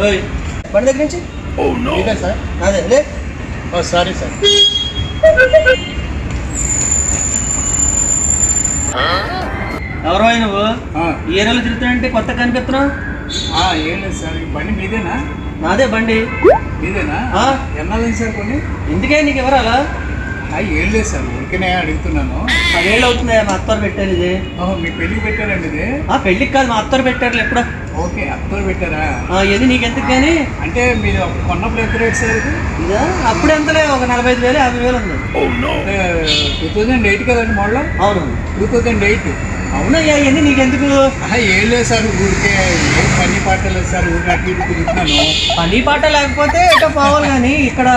ఓయ్. బండి దగ్గర నుంచి? ఇదే సార్. అదే లే. ఓ సారీ సార్. ఎవరో నువ్వు? ఏరియాలో తిరుగుతానంటే కొత్త కనిపిస్తున్నావు? ఆ, ఏం లేదు సార్. బండి మీదేనా? నాదే బండి. మీదేనా? ఆ. ఎన్నాళ్ళు సార్ కొన్ని ఎందుకే నీకు ఎవరాలా ఏం లేదు సార్ ఊరికనే అడుగుతున్నాను. పదేళ్ళు అవుతున్నాయా మా అత్తవారు పెట్టారు ఇది. మీ పెళ్ళికి పెట్టారండి ఇది? ఆ పెళ్ళికి కాదు మా అత్తవారు పెట్టారు ఎప్పుడో. ఓకే అత్తలు పెట్టారా? ఇది నీకెందుకు కానీ అంటే మీరు కొన్నప్పుడు ఎంత రేట్ సార్ ఇది? ఇదా అప్పుడు ఎంతలే ఒక నలభై ఐదు వేలు యాభై వేలు ఉంది. టూ థౌజండ్ ఎయిట్ కదండి మోడల్? అవును. Two thousand eight. అవునయ్యా ఇవన్నీ నీకెందుకు? ఏం లేదు సార్ ఊరికే ఏం పని పాట లేదు సార్ ఊరికి అటు ఇటు తిరుగుతున్నాను. పని పాట లేకపోతే ఎటో పోవాలి కానీ ఇక్కడ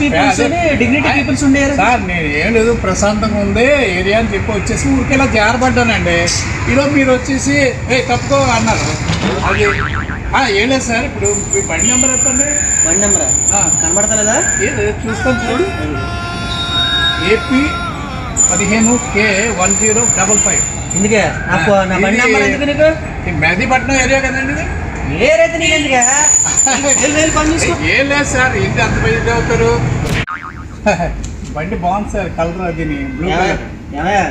పీపుల్స్. డిగ్నిటీ పీపుల్స్ ఉండేరు. సార్ నేను ఏం లేదు ప్రశాంతంగా ఉంది ఏరియా అని చెప్పి వచ్చేసి ఊరికి ఇలా జారపడ్డానండి ఈరోజు మీరు వచ్చేసి ఏ తప్పుకో అన్నారు. అది ఏం లేదు సార్ ఇప్పుడు మీ బండి నెంబర్ ఎత్తండి. బండి నెంబరా? కనబడతలేదా? ఏది చూస్తాను చూడు. ఏపీ పదిహేను K one zero double five. ఎందుకే నాకు నా బండి నెంబర్ ఎందుకు నీకు? ఈ మెహదీపట్నం ఏరియా కదండి ఏరైతే నీకు ఎందుకే? ఏం లేదు సార్ ఏంటి అంత పెద్ద అవుతారు? బండి బాగుంది సార్ కలర్ అది బ్లూ కలర్.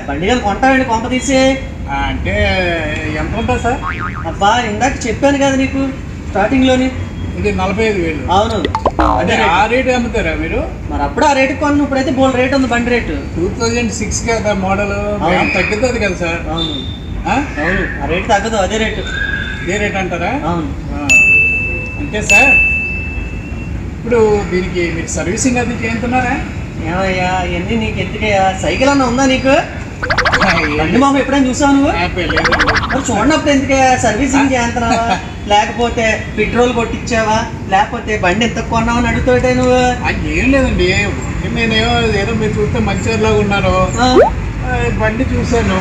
బండి కానీ కొంటావండి కొంప తీసి. అంటే ఎంత ఉంటుంది సార్? అబ్బా ఇందాక చెప్పాను కదా నీకు స్టార్టింగ్లోని. ఇది నలభై ఐదు వేలు. అవును. అంటే అదే ఆ రేట్ అమ్ముతారా మీరు? మరి అప్పుడు ఆ రేటు కొన్న ఇప్పుడైతే బోల్ రేట్ ఉంది బండి రేటు. టూ థౌజండ్ సిక్స్ కదా మోడల్. తగ్గుతుంది కదా సార్. అవును. ఆ? అవును. ఆ రేటు తగ్గదు అదే రేటు. ఇదే రేట్ అంటారా? అవును. అంటే సార్ ఇప్పుడు దీనికి మీరు సర్వీసింగ్ అది చేస్తున్నారా ఏమయ్యా ఇవన్నీ నీకు ఎందుకయ్యా? సైకిల్ అన్న ఉందా నీకు? బండి మామ ఎప్పుడైనా చూసావు నువ్వు? యాపే లేదండి మరి చూడనప్పుడు ఎందుకయ్యా సర్వీసింగ్ చేస్తున్నావా? లేకపోతే పెట్రోల్ కొట్టించావా? లేకపోతే బండి ఎంత కొన్నావు అని అడుగుతావుటే నువ్వు? ఏం లేదండి. నేనేమో ఏదో మీరు చూస్తే మంచిలాగా ఆ, ఆ, బండి చూశాను.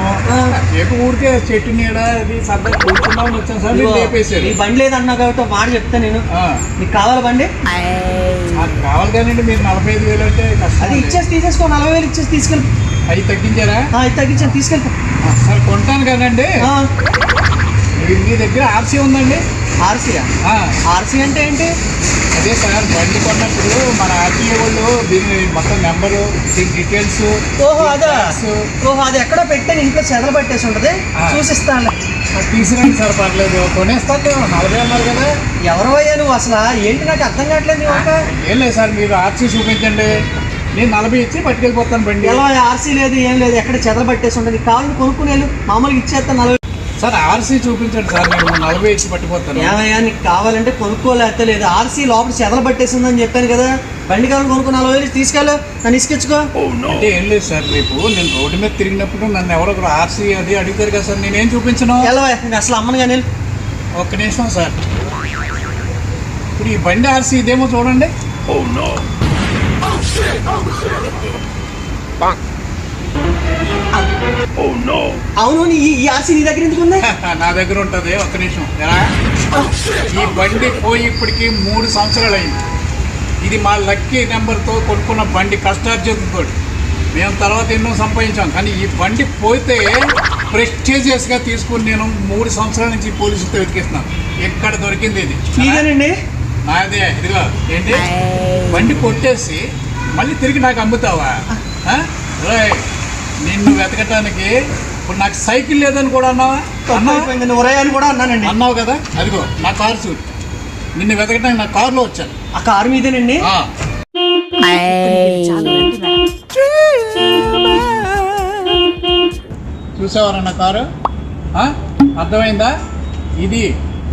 రేపు ఊరికే చెట్టు నీడ అది సరదా కూర్చుందామని వచ్చాను సార్. లేపేశారు. ఈ బండి లేదన్నావు కాబట్టి మాట చెప్తా నేను. నీకు కావాలా బండి? అది కావాలి కానీ మీరు నలభై ఐదు వేలు అంటే అది. ఇచ్చేసి తీసేసుకో నలభై వేలు ఇచ్చేసి తీసుకెళ్ళి. అవి తగ్గించారా? ఇది తగ్గించాను తీసుకెళ్ళి సరే కొంటాను కదండి. మీ- దగ్గర ఆర్సీ ఉందండి? ఆర్సీయా? ఆర్సీ అంటే ఏంటి? అదే సార్ బండి కొన్నప్పుడు మన ఆర్టీఏ వాళ్ళు దీని మొత్తం నెంబరు దీని డీటెయిల్స్ ఓహో అదా. ఓహో అది ఎక్కడో పెట్టాను ఇంట్లో చెదలు పట్టేసి ఉంటది. చూసిస్తాను. తీసుకురండి సార్ పర్లేదు. కొనేస్తాను నలభై అన్నారు కదా. ఎవరు అయ్యా నువ్వు అసలు? ఏంటి నాకు అర్థం కావట్లేదు ఏం లేదు సార్ మీరు ఆర్సీ చూపించండి. నేను నలభై ఇచ్చి పట్టుకెళ్ళిపోతాను బండి. ఎలా ఆర్సీ లేదు ఏం లేదు ఎక్కడ చెదలు పట్టేసి ఉంటుంది కావాలని కొనుక్కుని మామూలుగా ఇచ్చేస్తాను నలభై సార్ ఆర్సీ చూపించండి సార్ నేను నలభై ఇచ్చి పట్టుకుపోతాను. ఏమయ్యా నీకు కావాలంటే కొనుక్కోలేకపోతే లేదు. ఆర్సీ లోపల చెదలు పట్టేసి ఉందని చెప్పాను కదా. బండి కావాలని కొనుక్కుని నలభై వేలు తీసుకెళ్ళు. నన్ను ఇసుకెచ్చుకో. అంటే ఏం లేదు సార్ రేపు నేను రోడ్డు మీద తిరిగినప్పుడు నన్ను ఎవరో ఒకరు ఆర్సీ అది అడుగుతారు కదా సార్ నేనేం చూపించను? ఎలా నేను అసలు అమ్మను కానీ ఒక్క నిమిషం సార్. ఇప్పుడు ఈ బండి ఆర్సీ ఇదేమో చూడండి. అవును నీ ఈ- ఈ ఆర్సీ నీ దగ్గర ఎందుకు ఉంది? నా దగ్గర ఉంటుంది ఒక్క నిమిషం. ఎలా? ఈ బండి పోయి ఇప్పటికి మూడు సంవత్సరాలు అయింది. ఇది మా లక్కీ నెంబర్తో కొనుక్కున్న బండి కష్టార్జితంతో మేము తర్వాత ఎన్నో సంపాదించాం కానీ ఈ బండి పోతే ప్రెస్టీజియస్గా తీసుకుని నేను మూడు సంవత్సరాల నుంచి పోలీసులతో వెతికిస్తున్నాను. ఎక్కడ దొరికింది ఇది? నాదే ఇదిగో ఏంటి? బండి కొట్టేసి మళ్ళీ తిరిగి నాకు అమ్ముతావా? నిన్ను వెతకటానికి ఇప్పుడు నాకు సైకిల్ లేదని కూడా అన్నావా? అన్నావా? అని కూడా అన్నానండి. అన్నావు కదా? అదిగో నా కారు చూడు. నిన్ను వెతకడానికి నా కారులో వచ్చాను. ఆ కారు మీదేనండి? చూసావరా నా కారు? అర్థమైందా? ఇది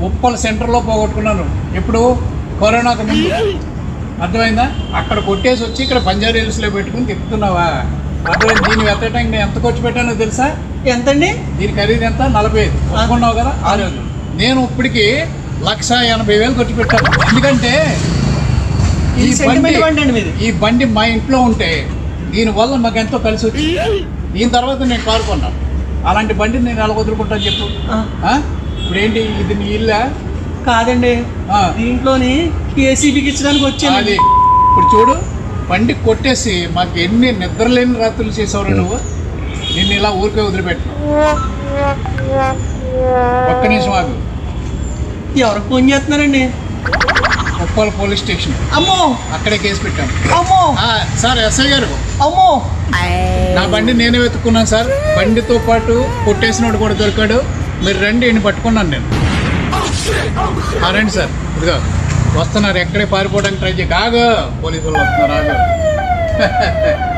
ఉప్పల్ సెంటర్లో పోగొట్టుకున్నాను. ఎప్పుడు? కరోనాకు ముందు. అర్థమైందా? అక్కడ కొట్టేసి వచ్చి ఇక్కడ పంజాబ్ హిల్స్లో పెట్టుకుని తిప్పుతున్నావా? అర్థమైంది? దీన్ని వెతకడానికి నేను ఎంత ఖర్చు పెట్టానో తెలుసా? ఎంతండి? దీని ఖరీదు ఎంత? నలభై ఐదు. అనుకున్నావు కదా? ఆ రోజు. నేను ఇప్పటికి లక్ష ఎనభై వేలు ఖర్చు పెట్టాను. ఎందుకంటే ఈ బండి ఈ బండి మా ఇంట్లో ఉంటే దీనివల్ల మాకు ఎంతో కలిసి వచ్చింది. దీని తర్వాత నేను కారు కొన్నాను. అలాంటి బండిని నేను ఎలా వదులుకుంటాను చెప్పు? ఇప్పుడు ఏంటి ఇది నీ ఇల్లా? కాదండి. దీంట్లోని ఏసీబీకి ఇచ్చడానికి వచ్చాను. ఇప్పుడు చూడు బండి కొట్టేసి మాకు ఎన్ని నిద్రలేని రాత్రులు చేసావురా నువ్వు? నిన్ను ఇలా ఊరికే వదిలిపెట్టు. ఒక్క నిమిషం ఆగు. ఎవరు ఫోన్ చేస్తున్నారండి. Uppala police station. అమ్మో! అక్కడే కేసు పెట్టాం. అమ్మో! సార్ ఎస్ఐ గారు. అమ్మో! నా బండి నేనే వెతుక్కున్నాను సార్. బండితో పాటు కొట్టేసినోడు కూడా దొరికాడు. మీరు రండి పట్టుకున్నాను నేను. రండి సార్. ఇదిగో వస్తున్నారు. ఎక్కడే పారిపోవడానికి ట్రై చేయ. కాగా వాళ్ళు వస్తున్నారు. ఆగు.